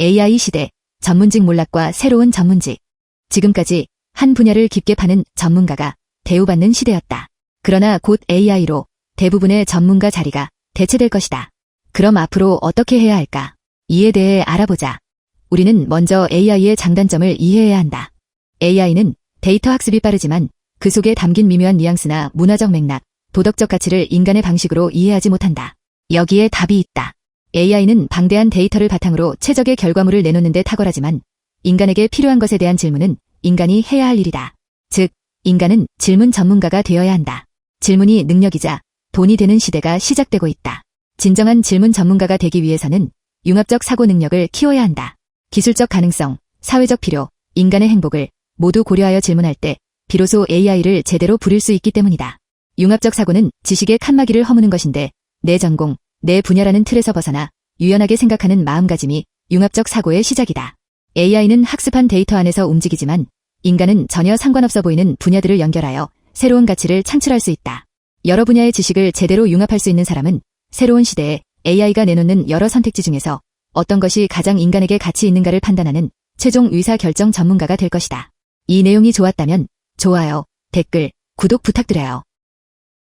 AI 시대, 전문직 몰락과 새로운 전문직. 지금까지 한 분야를 깊게 파는 전문가가 대우받는 시대였다. 그러나 곧 AI로 대부분의 전문가 자리가 대체될 것이다. 그럼 앞으로 어떻게 해야 할까? 이에 대해 알아보자. 우리는 먼저 AI의 장단점을 이해해야 한다. AI는 데이터 학습이 빠르지만 그 속에 담긴 미묘한 뉘앙스나 문화적 맥락, 도덕적 가치를 인간의 방식으로 이해하지 못한다. 여기에 답이 있다. AI는 방대한 데이터를 바탕으로 최적의 결과물을 내놓는 데 탁월하지만 인간에게 필요한 것에 대한 질문은 인간이 해야 할 일이다. 즉, 인간은 질문 전문가가 되어야 한다. 질문이 능력이자 돈이 되는 시대가 시작되고 있다. 진정한 질문 전문가가 되기 위해서는 융합적 사고 능력을 키워야 한다. 기술적 가능성, 사회적 필요, 인간의 행복을 모두 고려하여 질문할 때 비로소 AI를 제대로 부릴 수 있기 때문이다. 융합적 사고는 지식의 칸막이를 허무는 것인데 내 전공, 내 분야라는 틀에서 벗어나 유연하게 생각하는 마음가짐이 융합적 사고의 시작이다. AI는 학습한 데이터 안에서 움직이지만 인간은 전혀 상관없어 보이는 분야들을 연결하여 새로운 가치를 창출할 수 있다. 여러 분야의 지식을 제대로 융합할 수 있는 사람은 새로운 시대에 AI가 내놓는 여러 선택지 중에서 어떤 것이 가장 인간에게 가치 있는가를 판단하는 최종 의사 결정 전문가가 될 것이다. 이 내용이 좋았다면 좋아요, 댓글, 구독 부탁드려요.